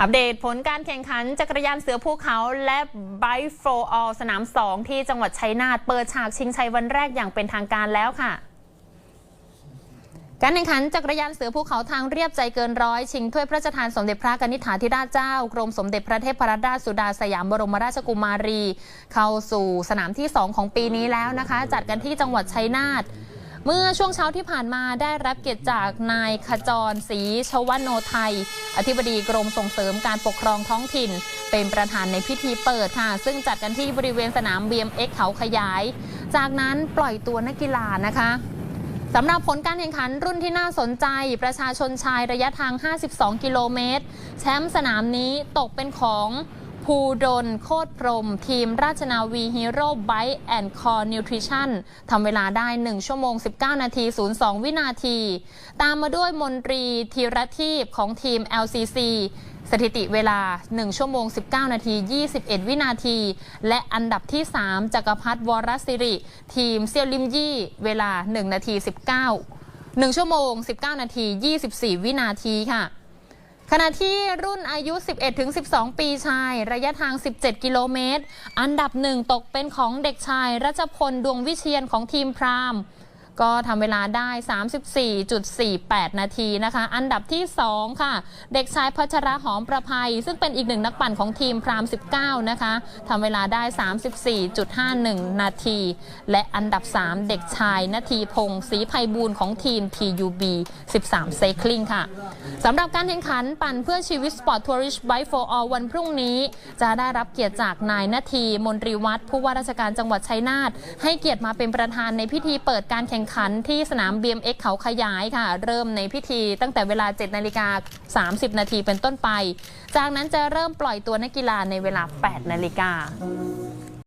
อัปเดตผลการแข่งขันจักรยานเสือภูเขาและ Bike for All สนาม 2 ที่จังหวัดชัยนาทเปิดฉากชิงชัยวันแรกอย่างเป็นทางการแล้วค่ะการแข่งขันจักรยานเสือภูเขาทางเรียบใจเกินร้อยชิงถ้วยพระราชทานสมเด็จพระกนิษฐาธิราชเจ้ากรมสมเด็จพระเทพรัตนราชสุดาสยามบรมราชกุมารี เข้าสู่สนามที่ 2 ของปีนี้แล้วนะคะ จัดกันที่จังหวัดชัยนาท เมื่อช่วงเช้าที่ผ่านมาได้รับเกียรติจากนายขจรศรีชวันโนไทย อธิบดีกรมส่งเสริมการปกครองท้องถิ่น เป็นประธานในพิธีเปิดค่ะ ซึ่งจัดกันที่บริเวณสนาม BMX เขาขยาย จากนั้นปล่อยตัวนักกีฬานะคะสำหรับผลการแข่งขันรุ่นที่น่าสนใจ ประชาชนชายระยะทาง 52 กิโลเมตร แชมป์สนามนี้ตกเป็นของ ภูดลโคตรพรม ทีมราชนาวีฮีโร่ไบค์แอนด์คอร์นิวทริชั่นทำเวลาได้ 1 ชั่วโมง 19 นาที 02 วินาที ตามมาด้วยมนตรีธีรทีพของทีม LCC สถิติเวลา 1 ชั่วโมง 19 นาที 21 วินาที และอันดับที่ 3จักรพัฒน์วรสิริ ทีมเซียวลิมยี่ เวลา 1 นาที 19 1 ชั่วโมง 19 นาที 24 วินาทีค่ะ ขณะที่รุ่นอายุ 11-12 ปีชาย ระยะทาง 17 กิโลเมตร อันดับหนึ่งตกเป็นของเด็กชายรัชพลดวงวิเชียนของทีมพราม ก็ทำเวลาได้ 34.48 นาทีนะคะ อันดับที่ 2 ค่ะ เด็กชายพัชระหอมประภัย ซึ่งเป็นอีกหนึ่งนักปั่นของทีมพราม 19 นะคะทำเวลาได้ 34.51 นาที และอันดับ 3 เด็กชายนาทีพงศ์ศรีภัยบูลย์ของทีม TUB 13 Cycling ค่ะสำหรับการแข่งขันปั่นเพื่อชีวิต Sport Tourist Bike for All วันพรุ่งนี้จะได้รับเกียรติจากนายนาทีมนตรีวัฒน์ผู้ว่าราชการจังหวัดชัยนาทให้เกียรติมาเป็นประธานในพิธีเปิดการแข่งงขันที่สนาม BMX เขาขยายค่ะ เริ่มในพิธีตั้งแต่เวลา 7 นาฬิกา 30 นาทีเป็นต้นไป จากนั้นจะเริ่มปล่อยตัวนักกีฬาในเวลา 8 นาฬิกา